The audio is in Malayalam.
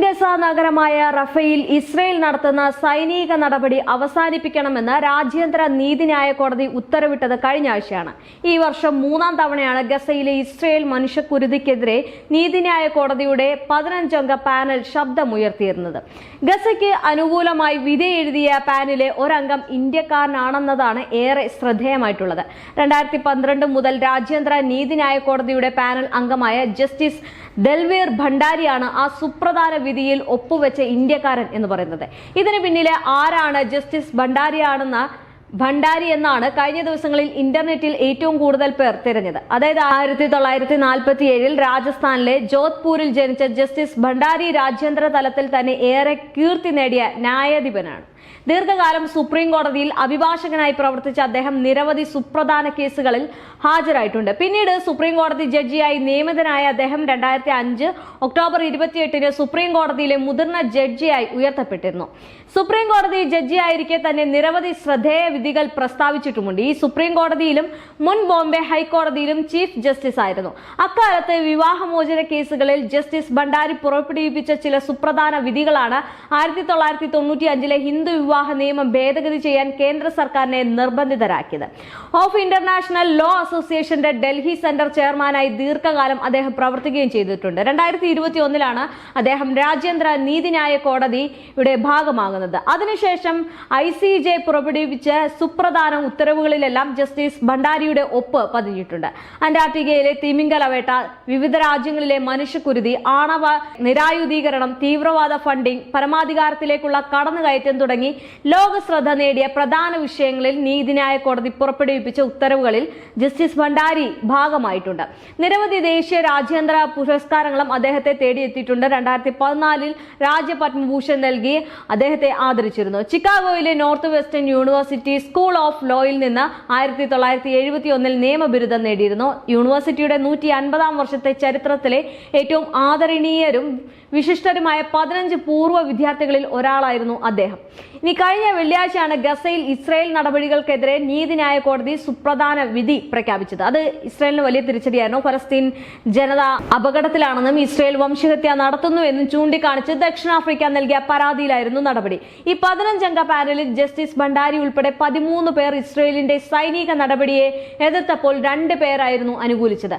ainda ഗസ നഗരമായ റഫയിൽ ഇസ്രയേൽ നടത്തുന്ന സൈനിക നടപടി അവസാനിപ്പിക്കണമെന്ന് രാജ്യാന്തര നീതിന്യായ കോടതി ഉത്തരവിട്ടത് കഴിഞ്ഞ ആഴ്ചയാണ്. ഈ വർഷം മൂന്നാം തവണയാണ് ഗസയിലെ ഇസ്രയേൽ മനുഷ്യക്കുരുതിക്കെതിരെ നീതിന്യായ കോടതിയുടെ പതിനഞ്ചംഗ പാനൽ ശബ്ദമുയർത്തിയിരുന്നത്. ഗസയ്ക്ക് അനുകൂലമായി വിധി എഴുതിയ പാനലിലെ ഒരംഗം ഇന്ത്യക്കാരനാണെന്നതാണ് ഏറെ ശ്രദ്ധേയമായിട്ടുള്ളത്. രണ്ടായിരത്തി പന്ത്രണ്ട് മുതൽ രാജ്യാന്തര നീതിന്യായ കോടതിയുടെ പാനൽ അംഗമായ ജസ്റ്റിസ് ദൽവീർ ഭണ്ഡാരിയാണ് ആ സുപ്രധാന വിധിയിൽ ഒപ്പുവെച്ച ഇന്ത്യക്കാരൻ എന്ന് പറയുന്നത്. ഇതിന് പിന്നിലെ ആരാണ് ജസ്റ്റിസ് ഭണ്ഡാരിയാണെന്ന ഭണ്ഡാരി എന്നാണ് കഴിഞ്ഞ ദിവസങ്ങളിൽ ഇന്റർനെറ്റിൽ ഏറ്റവും കൂടുതൽ പേർ തിരഞ്ഞത്. അതായത് ആയിരത്തി തൊള്ളായിരത്തി നാൽപ്പത്തി ഏഴിൽ രാജസ്ഥാനിലെ ജോധ്പൂരിൽ ജനിച്ച ജസ്റ്റിസ് ഭണ്ഡാരി രാജ്യാന്തര തലത്തിൽ തന്നെ ഏറെ കീർത്തി നേടിയ ന്യായാധിപനാണ്. ദീർഘകാലം സുപ്രീം കോടതിയിൽ അഭിഭാഷകനായി പ്രവർത്തിച്ച അദ്ദേഹം നിരവധി സുപ്രധാന കേസുകളിൽ ഹാജരായിട്ടുണ്ട്. പിന്നീട് സുപ്രീം കോടതി ജഡ്ജിയായി നിയമിതനായ അദ്ദേഹം രണ്ടായിരത്തി അഞ്ച് ഒക്ടോബർ ഇരുപത്തിയെട്ടിന് സുപ്രീം കോടതിയിലെ മുതിർന്ന ജഡ്ജിയായി ഉയർത്തപ്പെട്ടിരുന്നു. സുപ്രീം കോടതി ജഡ്ജിയായിരിക്കെ തന്നെ നിരവധി ശ്രദ്ധേയ വിധികൾ പ്രസ്താവിച്ചിട്ടുമുണ്ട്. ഈ സുപ്രീം കോടതിയിലും മുൻ ബോംബെ ഹൈക്കോടതിയിലും ചീഫ് ജസ്റ്റിസ് ആയിരുന്നു. അക്കാലത്ത് വിവാഹമോചന കേസുകളിൽ ജസ്റ്റിസ് ഭണ്ഡാരി പുറപ്പെടുവിപ്പിച്ച ചില സുപ്രധാന വിധികളാണ് ആയിരത്തി തൊള്ളായിരത്തി തൊണ്ണൂറ്റി അഞ്ചിലെ ഹിന്ദു വിവാഹ നിയമം ഭേദഗതി ചെയ്യാൻ കേന്ദ്ര സർക്കാരിനെ നിർബന്ധിതരാക്കിയത്. ഓഫ് ഇന്റർനാഷണൽ ലോ അസോസിയേഷന്റെ ഡൽഹി സെന്റർ ചെയർമാനായി ദീർഘകാലം അദ്ദേഹം പ്രവർത്തിക്കുകയും ചെയ്തിട്ടുണ്ട്. രണ്ടായിരത്തി ഇരുപത്തി ഒന്നിലാണ് അദ്ദേഹം രാജ്യാന്തര നീതിന്യായ കോടതിയുടെ ഭാഗമാകുന്നത്. അതിനുശേഷം ഐ സി ജെ പുറപ്പെടുവിച്ച സുപ്രധാന ഉത്തരവുകളിലെല്ലാം ജസ്റ്റിസ് ഭണ്ഡാരിയുടെ ഒപ്പ് പതിഞ്ഞിട്ടുണ്ട്. അന്റാർട്ടിക്കയിലെ തിമിംഗലവേട്ട വിവിധ രാജ്യങ്ങളിലെ മനുഷ്യക്കുരുതി ആണവ നിരായുധീകരണം തീവ്രവാദ ഫണ്ടിംഗ് പരമാധികാരത്തിലേക്കുള്ള കടന്നുകയറ്റം തുടങ്ങി ലോക ശ്രദ്ധ നേടിയ പ്രധാന വിഷയങ്ങളിൽ നീതിന്യായ കോടതി പുറപ്പെടുവിപ്പിച്ച ഉത്തരവുകളിൽ ജസ്റ്റിസ് ഭണ്ഡാരി ഭാഗമായിട്ടുണ്ട്. നിരവധി ദേശീയ രാജ്യാന്തര പുരസ്കാരങ്ങളും അദ്ദേഹത്തെ തേടിയെത്തിയിട്ടുണ്ട്. രണ്ടായിരത്തി പതിനാലിൽ രാജ്യ പത്മഭൂഷൺ നൽകി അദ്ദേഹത്തെ ആദരിച്ചിരുന്നു. ചിക്കാഗോയിലെ north western university school of ലോയിൽ നിന്ന് ആയിരത്തി തൊള്ളായിരത്തി എഴുപത്തി ഒന്നിൽ നിയമബിരുദം നേടിയിരുന്നു. യൂണിവേഴ്സിറ്റിയുടെ നൂറ്റി അൻപതാം വർഷത്തെ ചരിത്രത്തിലെ ഏറ്റവും ആദരണീയരും വിശിഷ്ടരുമായ പതിനഞ്ച് പൂർവ വിദ്യാർത്ഥികളിൽ ഒരാളായിരുന്നു അദ്ദേഹം. ഇനി കഴിഞ്ഞ വെള്ളിയാഴ്ചയാണ് ഗസയിൽ ഇസ്രായേൽ നടപടികൾക്കെതിരെ നീതിന്യായ കോടതി സുപ്രധാന വിധി പ്രഖ്യാപിച്ചത്. അത് ഇസ്രായേലിന് വലിയ തിരിച്ചടിയായിരുന്നു. ഫലസ്തീൻ ജനത അപകടത്തിലാണെന്നും ഇസ്രായേൽ വംശഹത്യ നടത്തുന്നുവെന്നും ചൂണ്ടിക്കാണിച്ച് ദക്ഷിണാഫ്രിക്ക നൽകിയ പരാതിയിലായിരുന്നു നടപടി. ഈ പതിനഞ്ചംഗ പാനലിൽ ജസ്റ്റിസ് ഭണ്ഡാരി ഉൾപ്പെടെ പതിമൂന്ന് പേർ ഇസ്രായേലിന്റെ സൈനിക നടപടിയെ എതിർത്തപ്പോൾ രണ്ട് പേരായിരുന്നു അനുകൂലിച്ചത്.